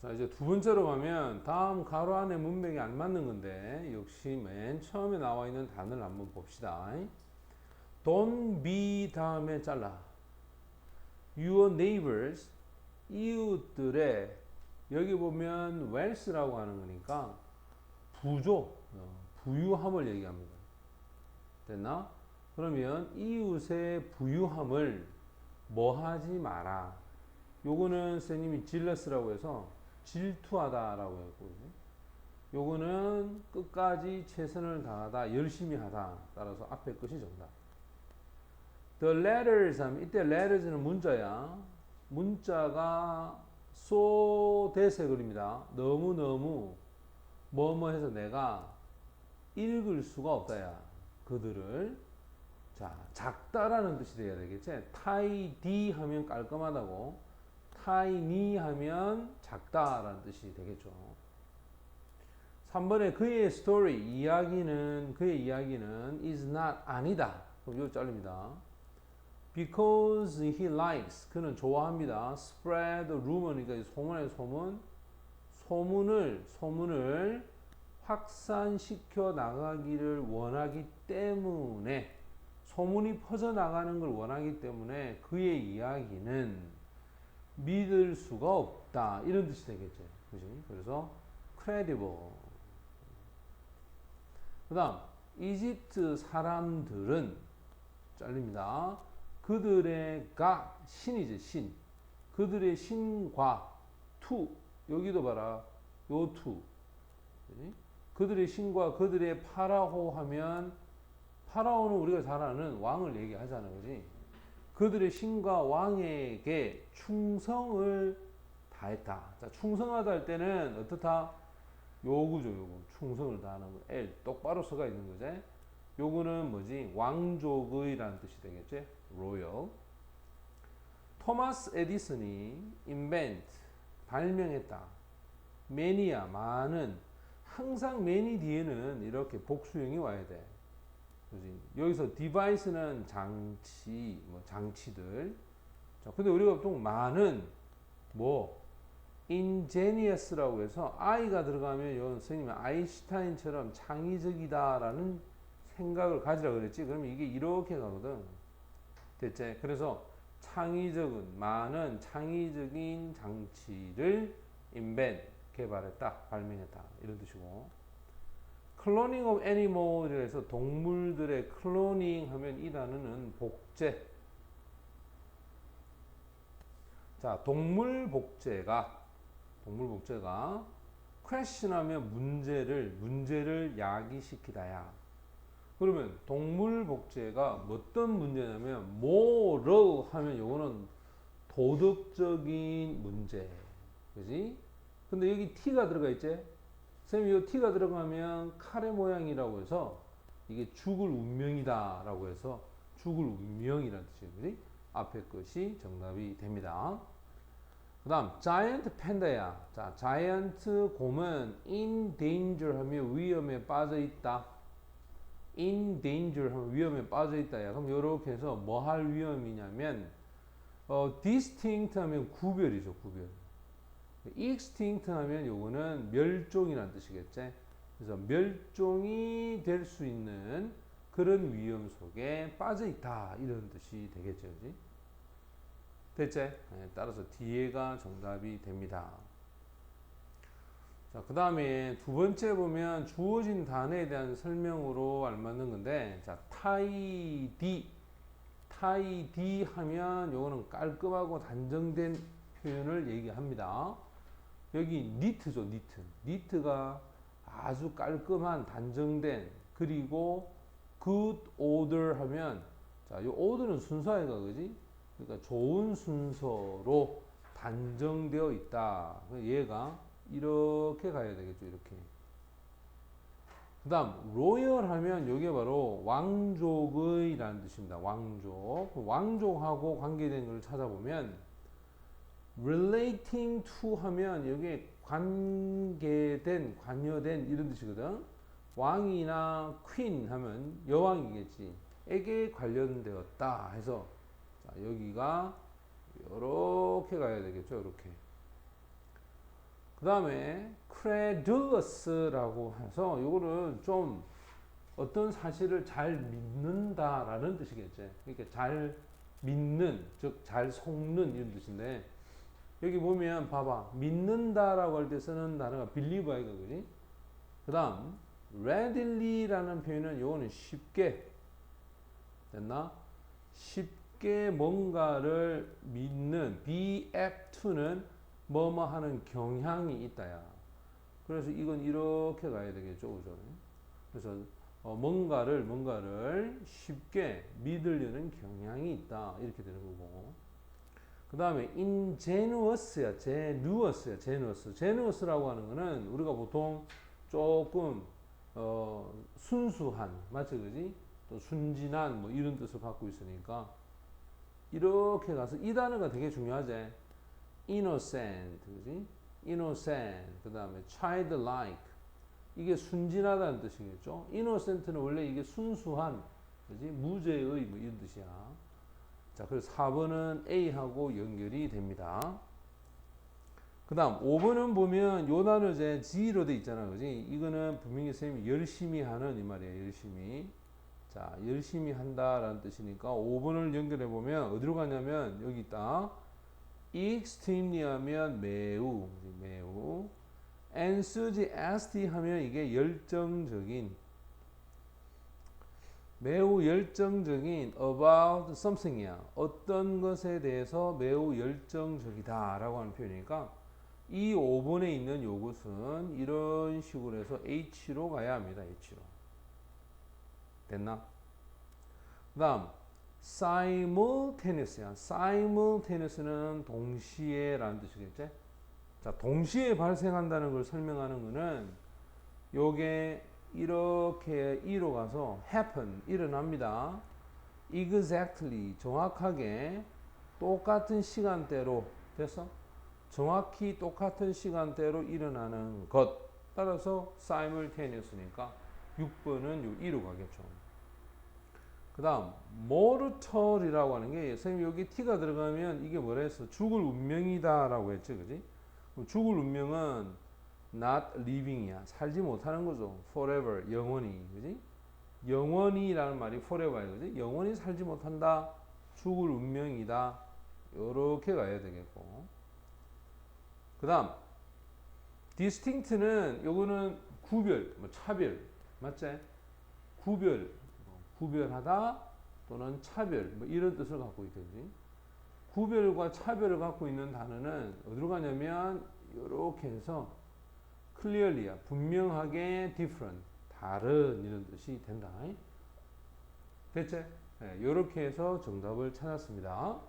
자, 이제 두 번째로 가면 다음 가로 안에 문맥이 안 맞는 건데 역시 맨 처음에 나와 있는 단어를 한번 봅시다. Don't be 다음에 잘라. Your neighbors 이웃들의 여기 보면 wealth라고 하는 거니까 부족, 어, 부유함을 얘기합니다. 됐나? 그러면 이웃의 부유함을 뭐 하지 마라. 요거는 선생님이 질러스라고 해서 질투하다라고 했거든요. 요거는 끝까지 최선을 다하다, 열심히 하다. 따라서 앞에 것이 정답. The letters 이때 letters는 문자야. 문자가 그립니다. 너무너무 뭐뭐 해서 내가 읽을 수가 없다야. 그들을 자 작다라는 뜻이 돼야 되겠지. 타이디 하면 깔끔하다고 타이니 하면 작다라는 뜻이 되겠죠. 3번에 그의 스토리 이야기는 그의 이야기는 is not 아니다. 그럼 요 잘립니다. Because he likes 그는 좋아합니다. Spread rumor니까 소문의 소문 소문을 소문을 확산시켜 나가기를 원하기 때문에 소문이 퍼져 나가는 걸 원하기 때문에 그의 이야기는 믿을 수가 없다 이런 뜻이 되겠죠. 그지? 그래서 credible. 그 다음 이집트 사람들은 잘립니다. 그들의 가 신이지 신. 그들의 신과 투 여기도 봐라 요 투. 그지? 그들의 신과 그들의 파라호 하면 파라오는 우리가 잘 아는 왕을 얘기하잖아, 그지? 그들의 신과 왕에게 충성을 다했다. 자, 충성하다 할 때는 어떻다? 요구죠, 요구. 충성을 다하는 거. L 똑바로 서가 있는 거지. 요거는 뭐지? 왕족의라는 뜻이 되겠지? royal. 토마스 에디슨이 invent 발명했다. 매니아 많은 항상 many 뒤에는 이렇게 복수형이 와야 돼. 그지? 여기서 device는 장치, 뭐 장치들. 자, 근데 우리가 보통 많은 뭐 ingenious라고 해서 i가 들어가면 요 선생님이 아인슈타인처럼 창의적이다라는 생각을 가지라 그랬지. 그러면 이게 이렇게 가거든. 됐지? 그래서 창의적은 많은 창의적인 장치를 invent 개발했다, 발명했다 이런 뜻이고. 클로닝 오브 애니멀에서 동물들의 클로닝 하면 이 단어는 복제. 자, 동물 복제가 동물 복제가 question 하면 문제를 문제를 야기시키다야. 그러면 동물 복제가 어떤 문제냐면 뭐로 하면 요거는 도덕적인 문제. 그지? 근데 여기 T가 들어가 있지? 선생님, 이 T가 들어가면 카레 모양이라고 해서 이게 죽을 운명이다 라고 해서 죽을 운명이라는. 그지? 앞에 것이 정답이 됩니다. 그 다음, 자이언트 팬다야. 자, 자이언트 곰은 in danger 하면 위험에 빠져 있다. in danger 하면 위험에 빠져 있다야. 그럼 이렇게 해서 뭐 할 위험이냐면, 어, distinct 하면 구별이죠, 구별. Extinct 하면 요거는 멸종이라는 뜻이겠지. 그래서 멸종이 될 수 있는 그런 위험 속에 빠져 있다 이런 뜻이 되겠죠, 그지? 됐지? 네, 따라서 뒤에가 정답이 됩니다. 자, 그 다음에 두 번째 보면 주어진 단어에 대한 설명으로 알맞는 건데, 자, 타이디. 타이디 하면 요거는 깔끔하고 단정된 표현을 얘기합니다. 여기 니트죠, 니트. 니트가 아주 깔끔한, 단정된, 그리고 good order 하면, 자, 이 order는 순서이가, 그지? 그러니까 좋은 순서로 단정되어 있다. 얘가 이렇게 가야 되겠죠, 이렇게. 그 다음, 로열 하면 이게 바로 왕족의 라는 뜻입니다. 왕족. 왕족하고 관계된 걸 찾아보면, relating to 하면 여기에 관계된, 관여된 이런 뜻이거든. 왕이나 queen 하면 여왕이겠지. 에게 관련되었다 해서 자, 여기가 이렇게 가야 되겠죠. 이렇게. 그 다음에 credulous라고 해서 요거는 좀 어떤 사실을 잘 믿는다라는 뜻이겠죠. 그러니까 잘 믿는, 즉 잘 속는 이런 뜻인데 여기 보면 봐봐 믿는다라고 할 때 쓰는 단어가 believe이가 그지? 그다음 readilly라는 표현은 요거는 쉽게 됐나? 쉽게 뭔가를 믿는 be apt to는 뭐뭐 하는 경향이 있다야. 그래서 이건 이렇게 가야 되겠죠, 그죠? 그래서 어, 뭔가를 뭔가를 쉽게 믿으려는 경향이 있다 이렇게 되는 거고. 그 다음에 ingenuous야, genuous야, genuous. genuous라고 하는 거는 우리가 보통 조금 어, 순수한, 맞지, 그지? 또 순진한 뭐 이런 뜻을 갖고 있으니까 이렇게 가서 이 단어가 되게 중요하지. innocent, 그지? innocent. 그 다음에 childlike. 이게 순진하다는 뜻이겠죠. innocent는 원래 이게 순수한, 그지? 무죄의 뭐 이런 뜻이야. 자, 그래서 4번은 A하고 연결이 됩니다. 그 다음 5번은 보면 요 단어 제 G로 돼 있잖아. 그지? 이거는 분명히 선생님이 열심히 하는 이 말이에요. 열심히. 자, 열심히 한다라는 뜻이니까 5번을 연결해 보면 어디로 가냐면 여기 있다. extremely 하면 매우, 매우. enthusiastic 하면 이게 열정적인 매우 열정적인 about something이야. 어떤 것에 대해서 매우 열정적이다 라고 하는 표현이니까 이 5번에 있는 요것은 이런 식으로 해서 H로 가야 합니다. H로. 됐나? 그 다음 simultaneous야. simultaneous는 동시에 라는 뜻이겠지? 자, 동시에 발생한다는 걸 설명하는 거는 요게 이렇게 이로 가서 happen 일어납니다. exactly 정확하게 똑같은 시간대로 됐어? 정확히 똑같은 시간대로 일어나는 것 따라서 simultaneous니까 6번은 요 2로 가겠죠. 그 다음 mortal이라고 하는 게 선생님 여기 t가 들어가면 이게 뭐라 했어? 죽을 운명이다 라고 했지 그지? 죽을 운명은 not living이야. 살지 못하는 거죠. forever 영원히 그지? 영원히라는 말이 forever야 그지? 영원히 살지 못한다. 죽을 운명이다. 요렇게 가야 되겠고. 그 다음 distinct는 요거는 구별, 뭐 차별, 맞지? 구별, 뭐 구별하다 또는 차별, 뭐 이런 뜻을 갖고 있겠지. 구별과 차별을 갖고 있는 단어는 어디로 가냐면 요렇게 해서 clearly야 분명하게 different 다른 이런 뜻이 된다. 됐지? 네, 이렇게 해서 정답을 찾았습니다.